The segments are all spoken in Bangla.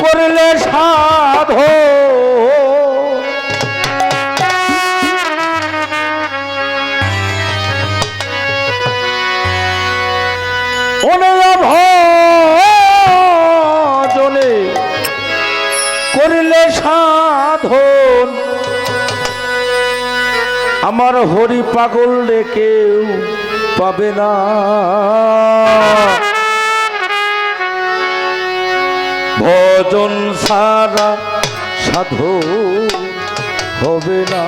করলে সাধো ভজনে করলে সাধন আমার হরি পাগল কেউ পাবে না। ভজন সারা সাধু হবে না।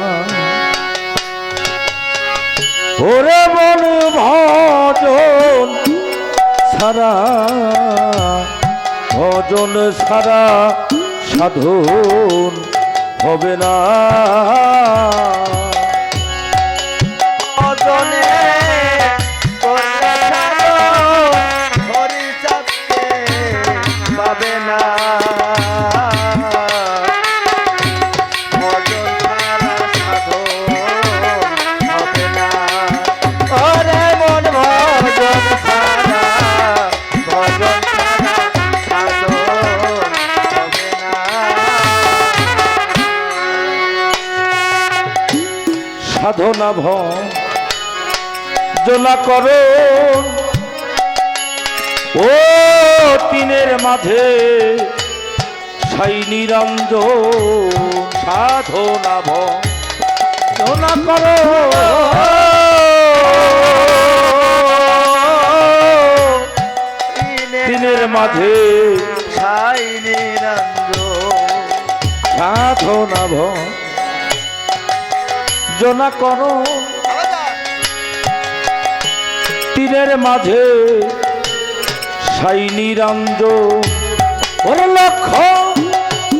ওরে মন ভজন সারা ভজন সারা সাধন হবে না। ভজনা করো। ও তিনের মাঝে সাই নিরঞ্জ সাধনা ভজনা করো। তিনের মাঝে সাই নিরঞ্জন সাধনা ভজনা করো। তীরের মাঝে সাই নিরঞ্জ ওর লক্ষ্য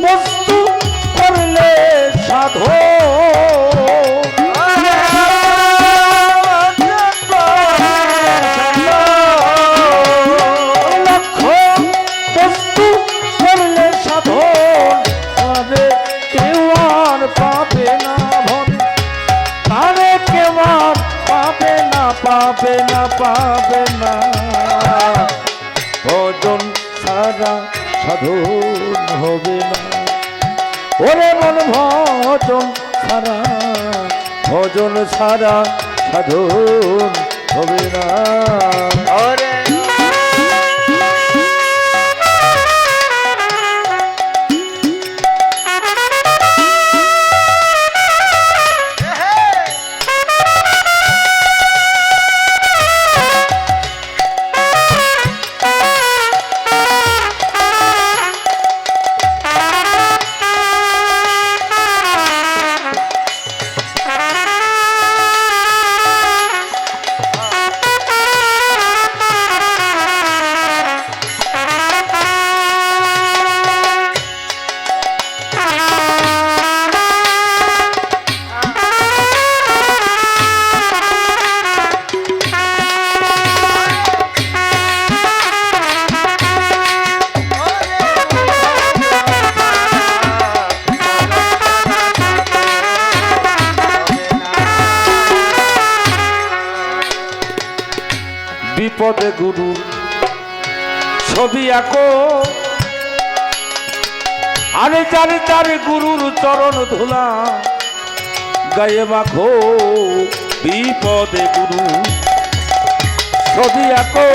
বস্তু করলে সাধো পাবে না পাবে না। ভজন সারা সাধন হবে না। ওরে মন ভজন সারা ভজন সারা সাধন হবে না। গায়ে মাখো, বিপদে গুরু ছবি আঁকো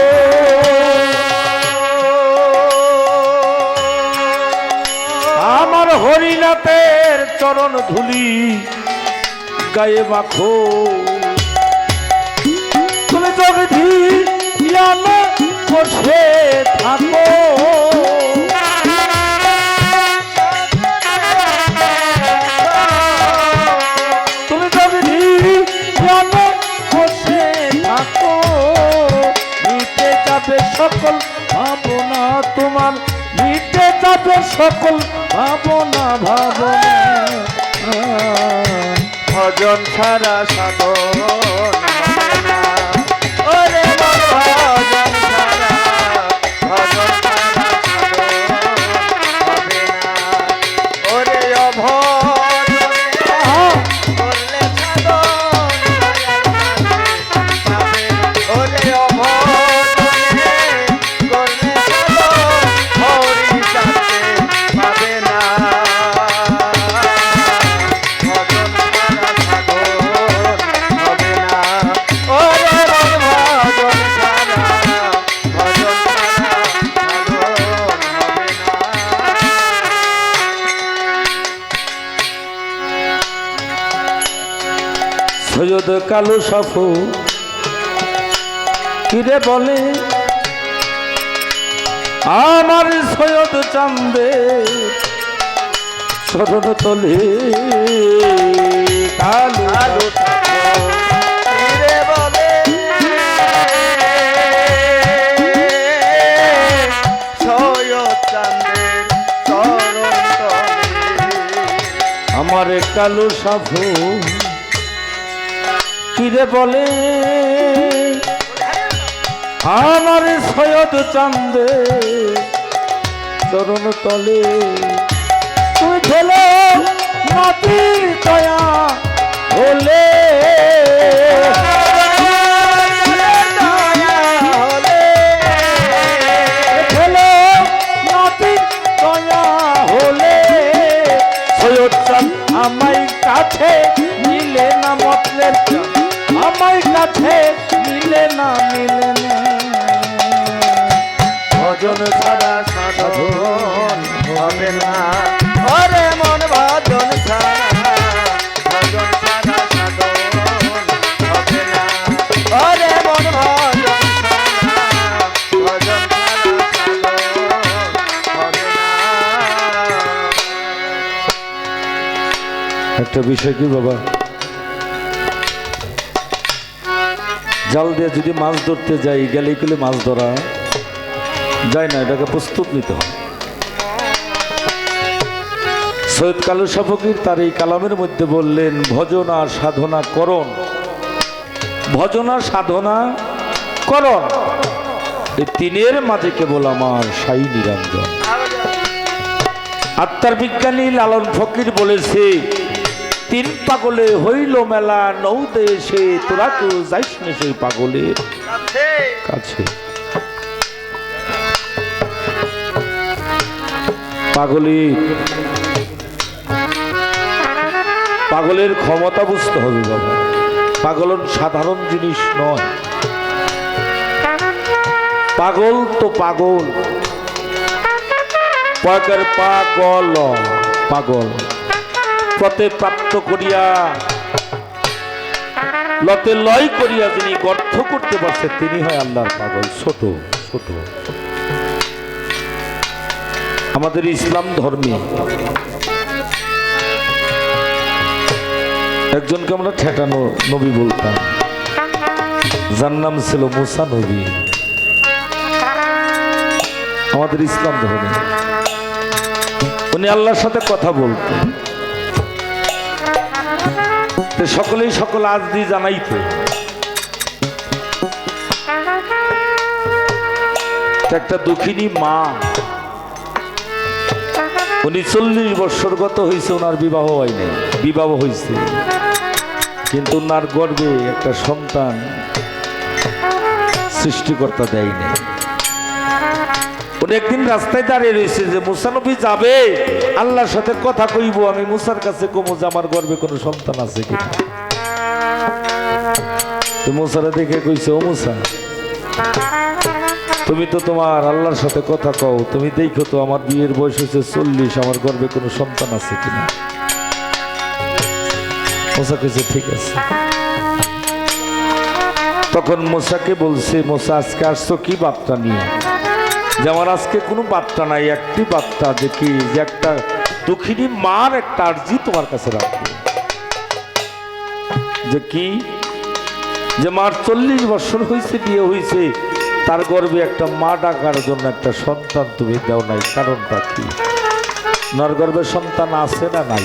আমার হরিনাথের চরণ ধুলি গায়ে মাখো। তুমি ইয়ানো বসে থাকো। সকল ভাবনা তোমার মিটে যাবে সকল ভাবনা ভাবনা। ভজন ছাড়া সাধন কালু সাফু কিরে বলে? আমার সৈয়দ চান্দে শরণ তলে কালু আমার কালু সাফু কিরে বলে আমার সৈয়দ চান্দে, চরণ তলে তুই ছেলে মাটির দয়া চাঁদ আমায় কাছে মিলে না মতলের আমায় কাছে মিলে না মিলে ভজন ছাড়া সাধন হবে না। মন ভজন একটা বিষয় কি বাবা? জাল দিয়ে যদি মাছ ধরতে যাই, গেলে গেলে মাছ ধরা? যায় না, এটাকে প্রস্তুত নিতে হয় সৈয়দ কালু সাফকির তার এই কালামের মধ্যে বললেন, ভজনা সাধনা করণ। ভজনা সাধনা করণ। এই তিনের মাঝে কেবল আমার সাই নিরঞ্জন। আত্মার বিজ্ঞানী লালন ফকির বলেছে তিন পাগলে হইল মেলা নৌতে এসে তোরা কেউ যাইস না সেই পাগলের কাছে। পাগলি, পাগলের ক্ষমতা বুঝতে হবে বাবা। পাগল সাধারণ জিনিস নয়। পাগল তো পাগল। পাগল পাগল। পথে প্রাপ্ত করিয়া, লতে লয় করিয়া যিনি গর্থ করতে পারছে তিনি হয় আল্লাহর পাগল। ছোট ছোট আমাদের ইসলাম ধর্মে। একজনকে আমরা ঠেকানো নবী বলতাম। যার নাম ছিল মুসা নবী। আমাদের ইসলাম ধর্মে। উনি আল্লাহর সাথে কথা বলতেন। তো সকলেই সকল আজ দিয়ে জানাইতে একটা দুঃখিনী মা। উনি চল্লিশ বৎসর গত হয়েছে ওনার বিবাহ হয়নি বিবাহ হয়েছে কিন্তু ওনার গর্বে একটা সন্তান সৃষ্টিকর্তা দেয়নি একদিন রাস্তায় দাঁড়িয়ে রয়েছে যে মুসানবী যাবে? আল্লাহর সাথে কথা কইব, আমি মুসার কাছে কমো যে, আমার গর্বে কোনো সন্তান আছে তো মুসারে দেখে কইছে, ও মুসা, তুমি তো তোমার আল্লাহর সাথে কথা কও, তুমি দেখো তো আমার বিয়ের বয়স হচ্ছে চল্লিশ, আমার গর্বে কোনো সন্তান আছে কিনা মোসা কইছে, ঠিক আছে। তখন মোসাকে বলছে, মোসা, আজকে আসছো কি বাপটা নিয়ে? যে আমার আজকে কোনো বার্তা নাই, একটি বার্তা যে কি, যে একটা দুঃখিনী মার একটা আর্জি তোমার কাছে রাখব। যে কি, যে মার চল্লিশ বছর হয়েছে বিয়ে হয়েছে তার গর্বে একটা মা ডাকার জন্য একটা সন্তান তুমি দাও নাই, কারণটা কি? ওনার গর্বে সন্তান আছে না নাই?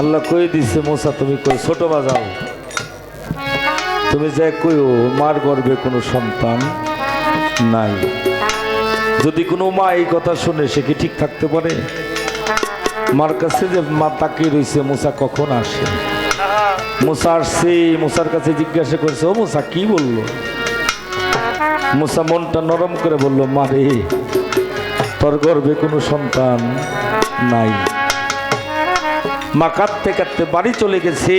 আল্লাহ কই দিছে, মোসা, তুমি কই ছোট বাজাও তুমি যে কইও, মার গর্বে কোনো সন্তান নাই। যদি কোনো মা এই কথা শুনে, সে কি ঠিক থাকতে পারে? মার কাছে যে মা তাকিয়ে রয়েছে মুসা কখন আসে? মুসা আসছে, মুসার কাছে জিজ্ঞাসা করছে, ও মুসা, কি বলল? মুসা মনটা নরম করে বলল, মা রে, তোর গর্বে কোনো সন্তান নাই। মা কাঁদতে কাঁদতে বাড়ি চলে গেছে।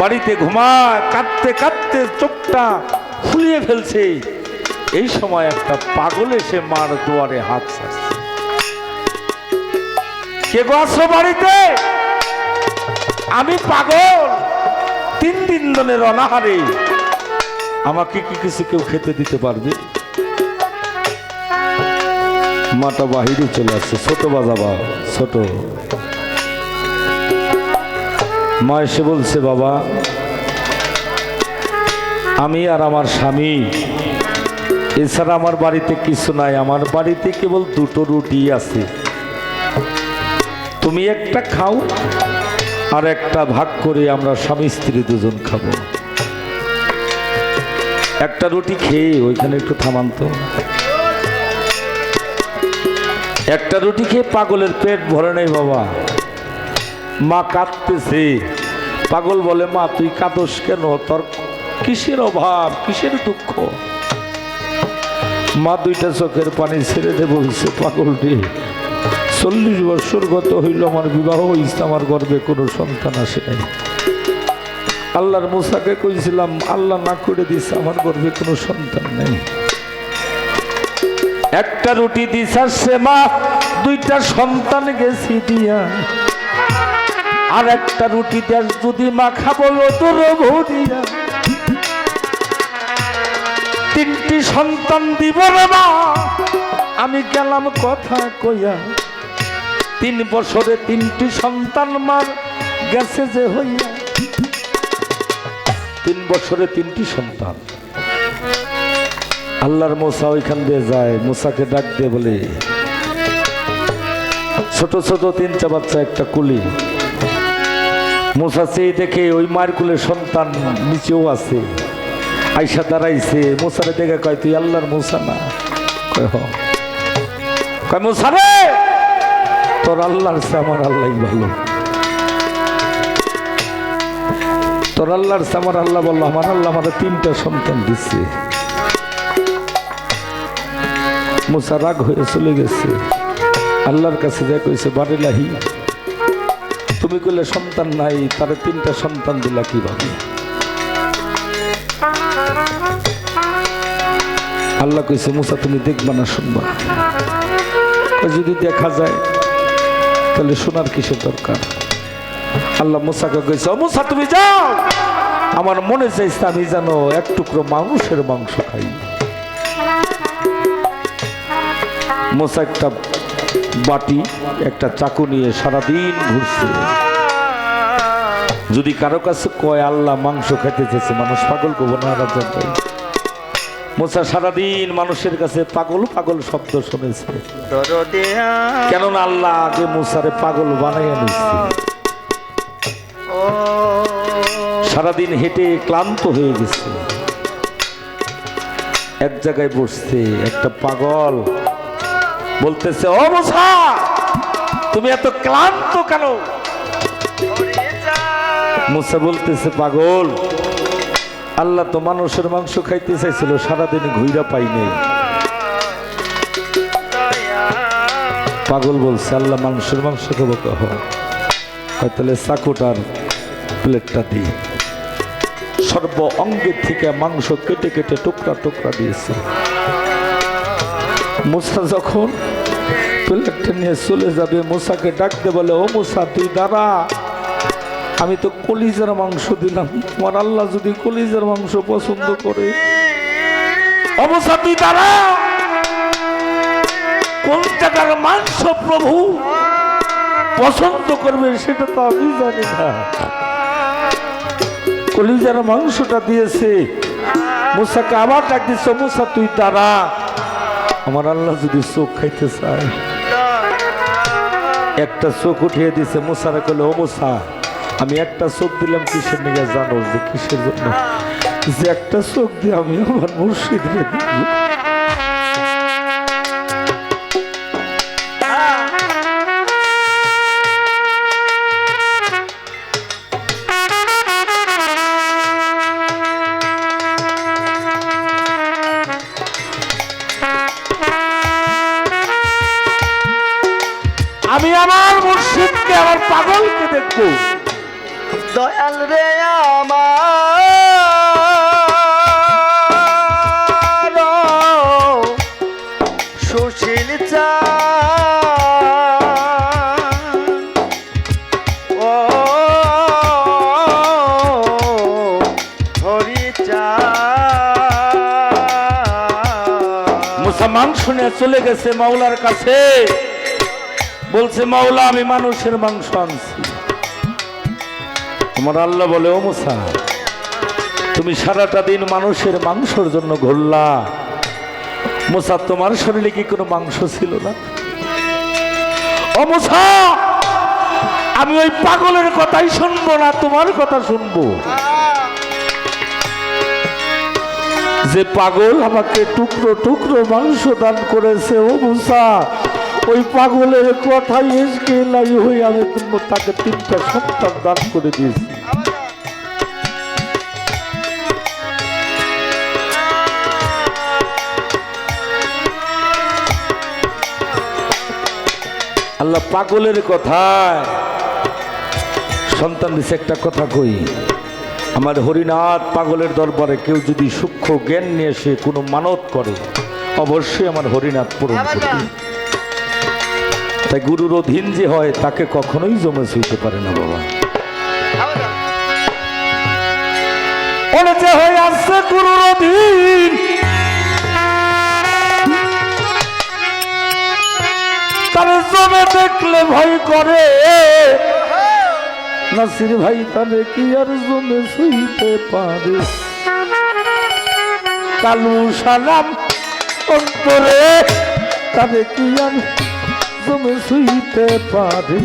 বাড়িতে ঘুমায়, কাঁদতে কাঁদতে চোখটা ফুলিয়ে ফেলছে। এই সময় একটা পাগল এসে মার দুয়ারে হাত কে গো বাড়িতে? আমি পাগল। তিন দিন ধরে অনাহারে। আমাকে কি কিছু কেউ খেতে দিতে পারবে? মাটা বাহিরে চলে আসছে, ছোট বাজাবা ছোট। মা এসে বলছে, বাবা, আমি আর আমার স্বামী এছাড়া আমার বাড়িতে কিছু নাই। আমার বাড়িতে কেবল দুটো রুটি আছে। তুমি একটা খাও আর একটা ভাগ করে আমরা স্বামী স্ত্রী দুজন খাব। একটা রুটি খেয়ে ওইখানে একটু থামান তো। একটা রুটি খেয়ে পাগলের পেট ভরে নেই বাবা। মা কাঁদতেছে। পাগল বলে, মা, তুই কাঁদস কেন? তোর কিসের অভাব? কিসের দুঃখ? মা দুইটা চোখের পানি ছেড়ে দে বলছে পাগল রে চল্লিশ বছর গত হইল আমার বিবাহ হইছে, আমার গর্বে কোনো সন্তান আসে নাই। আল্লাহর মোসাকে কইছিলাম, আল্লাহ না করে দিছে, আমার গর্বে কোনো সন্তান নেই। একটা রুটি দিছে, সে মা, দুইটা সন্তান গেছি দিয়া। আর একটা রুটি দেশ যদি মা খাব তোর ভরিয়া। তিনটি সন্তান দিব রে মা। আমি গেলাম কথা কইয়া। তিন বছরে তিনটি সন্তান মার গেছে যে হইয়া। তিন বছরে তিনটি সন্তান। আল্লাহর মোসা ওইখান দিয়ে যায়, মোসাকে ডাক দিয়ে বলে, ছোট ছোট তিনটা বাচ্চা একটা কুলি। মোসা চেয়ে দেখে ওই মায়ের কুলের সন্তান নিচেও আছে। আইসা দাঁড়াইছে, মোসারে দেখে কয়, তুই আল্লাহর মোসা না? কয়, হ। তোর আল্লাহর সে আমার আল্লাহ ভালো। তোর আল্লাহর সে আমার আল্লাহ বলল আমার আল্লাহ আমার তিনটা সন্তান দিচ্ছে মোসা রাগ হয়ে চলে গেছে। আল্লাহর কাছে যা কইছে বাড়িলাহি তুমি কইলে সন্তান নাই, তারে তিনটা সন্তান দিলা কীভাবে? আল্লাহ কইছে, মুসা, তুমি দেখবা না, শুনবা যদি দেখা যায়, তাহলে শোনার কিসের দরকার? আল্লাহ মুসাকে কইছে মুসা, তুমি যাও। আমার মনে চাইছে আমি জানো এক টুকরো মানুষের মাংস খাই। মোসা একটা বাটি, একটা চাকু নিয়ে সারাদিন ঘুরছে যদি কারও কাছে কয়, আল্লাহ মাংস খাইতে চেয়েছে, মানুষ পাগল করব না রাজার ভাই মোসা সারাদিন মানুষের কাছে পাগল পাগল শব্দ শুনেছে। কেননা আল্লাহ আগে মুসারে পাগল বানাইয়া নিচ্ছে সারাদিন হেঁটে ক্লান্ত হয়ে গেছে। এক জায়গায় বসছে একটা পাগল। বলতেছে ও মুসা তুমি এত ক্লান্ত কেন? মুসা বলতেছে পাগল আল্লাহ তো মানুষের মাংস খাইতে চাইছিল, সারাদিন ঘুইরা পাই নাই। পাগল বলছে, আল্লাহ মানুষের মাংস খাব কহ। তাহলে চাকুটার প্লেটটা দিই। সর্ব অঙ্গের থেকে মাংস কেটে কেটে টুকরা টুকরা দিয়েছে। মুসা যখন প্লেটটা নিয়ে চলে যাবে, মুসাকে ডাকতে বলে, ও মুসা, তুই দাঁড়া। আমি তো কলিজার মাংস দিলাম। তোমার আল্লাহ যদি কলিজার মাংস পছন্দ করে। অবস্থা তুই দাঁড়া। কোন জায়গার মাংস প্রভু পছন্দ করবে, সেটা তো আমি জানি না। কলিজার মাংসটা দিয়েছে। মুসাকে আবার ডাক দিচ্ছে মুসা, তুই দাঁড়া। আমার আল্লাহ যদি চোখ খাইতে চায়, একটা চোখ উঠিয়ে দিছে, মুসারা কলে মুসা আমি একটা চোখ দিলাম কিসের নিয়ে জানো যে কিসের জন্য? যে একটা চোখ দিয়ে আমি আমার মুর্শিদ চলে গেছে মাওলার কাছে। বলছে, মাওলা, আমি মানুষের মাংস আনছি। আমার আল্লাহ বলে, ও মুসা, তুমি সারাটা দিন মানুষের মাংসর জন্য ঘুরলা। মুসা, তোমার শরীরে কি কোনো মাংস ছিল না? ও মুসা, আমি ওই পাগলের কথাই শুনব না, তোমার কথা শুনব। যে পাগল আমাকে টুকরো টুকরো মাংস দান করেছে, ও মুসা, ওই পাগলের কথাই এসকে লাই হয়ে আমি তাকে তিনটা সন্তান দান করে দিয়েছি। আল্লাহ পাগলের কথায় সন্তান দিছে একটা কথা কই। আমার হরিনাথ পাগলের দরবারে কেউ যদি সূক্ষ্ম জ্ঞান নিয়ে এসে কোনো মানত করে অবশ্যই আমার হরিনাথ পূরণ করবে। তাই গুরুর অধীন যে হয় তাকে কখনোই জমে হইতে পারে না বাবা। যে হয়ে আসছে গুরুর অধীন। তারে জমে দেখলে ভয় করে। নাসির ভাই তাহলে কি আর জমে শুইতে পারে? কালু সালাম অন্তরে তাহলে কি আর জমে শুইতে পারে?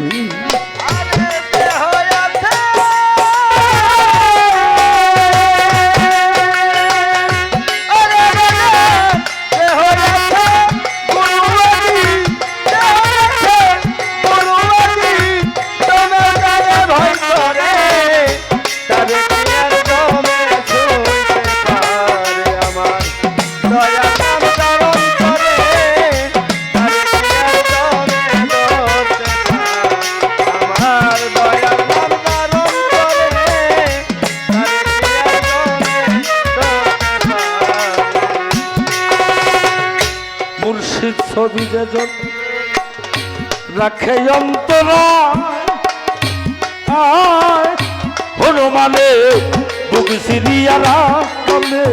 ছবি যেজন রাখে অন্তরা। হনুমানে বুক সিরিয়ারা কমে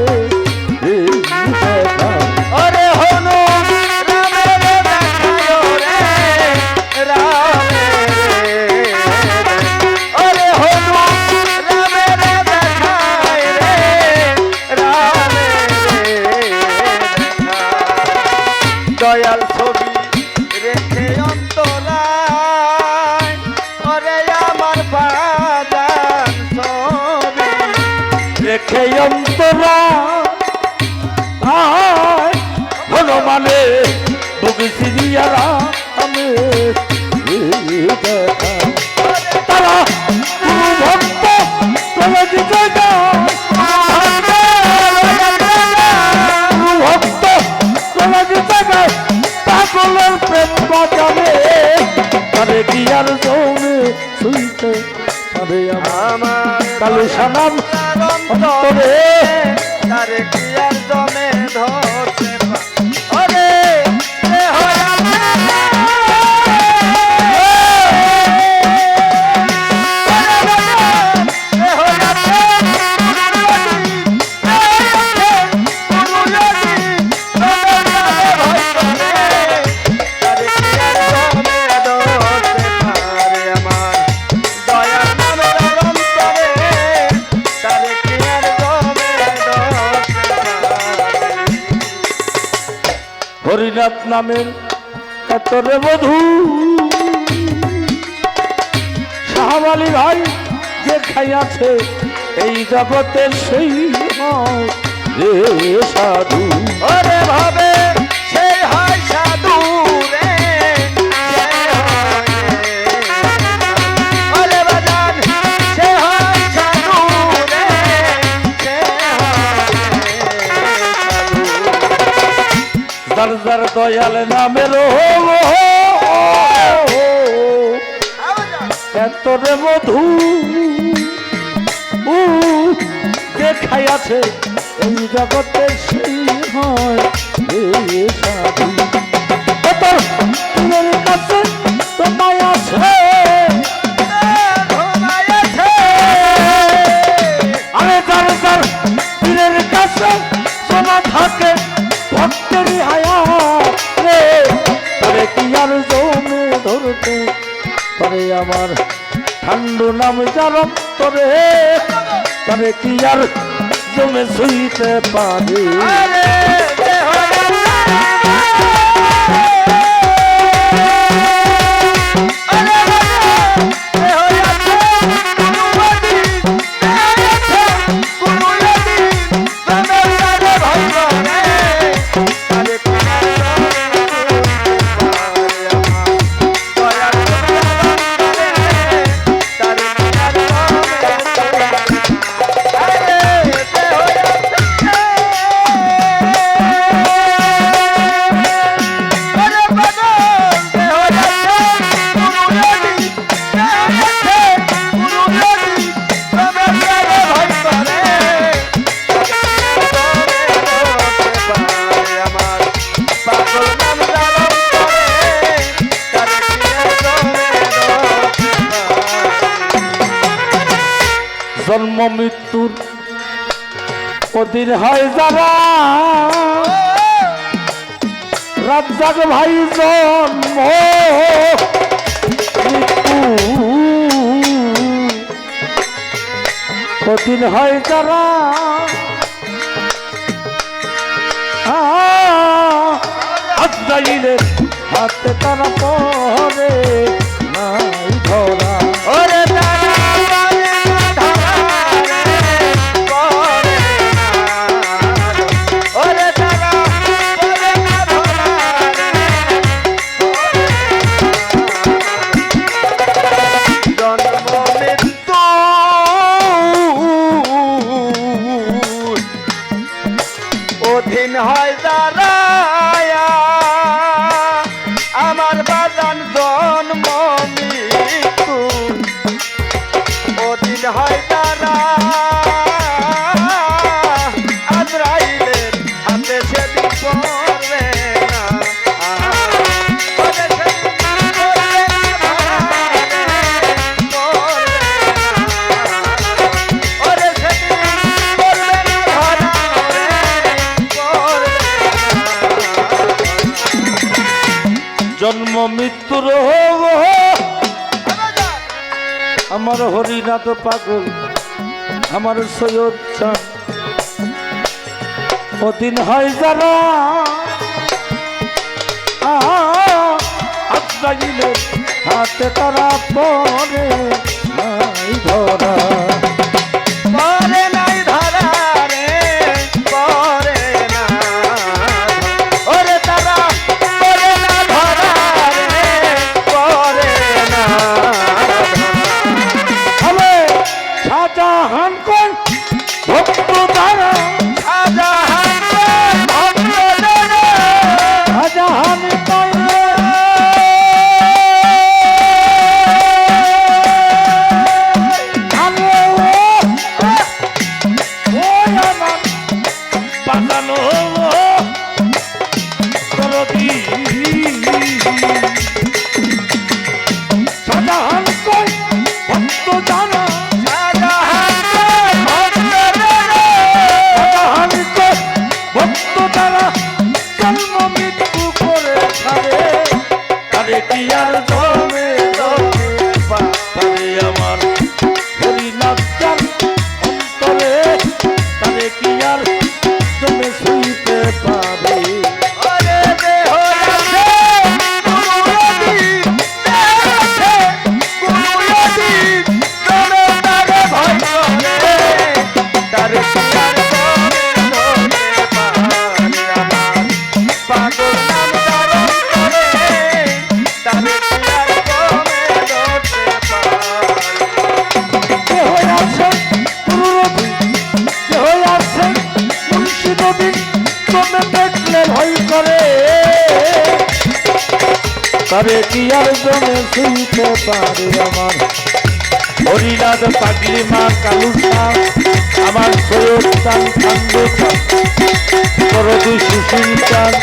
আয় হনুমানে বুক সিরিয়ারা আমি তারা ভক্ত প্রভাবিত গুরু ভক্ত প্রভাবিত পাগলের প্রেম বাজাবে তারে কি জমে শুইতে পারে আমার? কালু সানাম অন্তরে তার কি আর নামের এতরে বধু। শাহবালি ভাই যে খাইয়াছে এই জগতের সেই রে সাধু। অরে ভাবে যার যার দয়াল নামের এতরে মধু কে খাই আছে এই জগতে সিংহ সাধু। তবে তবে কি আর জমে শুইতে পারে? মৃত্যুর অধীর হয় যাবা। রাজ্জাক ভাই জন্ম। কঠিন হয় তারা আজাইলের হাতে তারা পরে নাই ধরা। পাগল আমার সৈয়দ চান অতীন হয় যারা হাতে তারা পরে ধরা। তবে কি আর জমে শুনতে পারে আমার? হরিনাথ পাগলি মা কালু আমার সৈয়দ চান খান্দুচান সরদি সুশীল চান,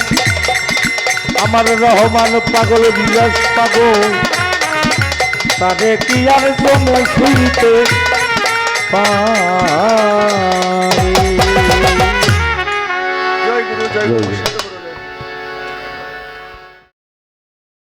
আমার রহমান পাগল বিলাস পাগল। তাদের কি আর জমে শুনতে পা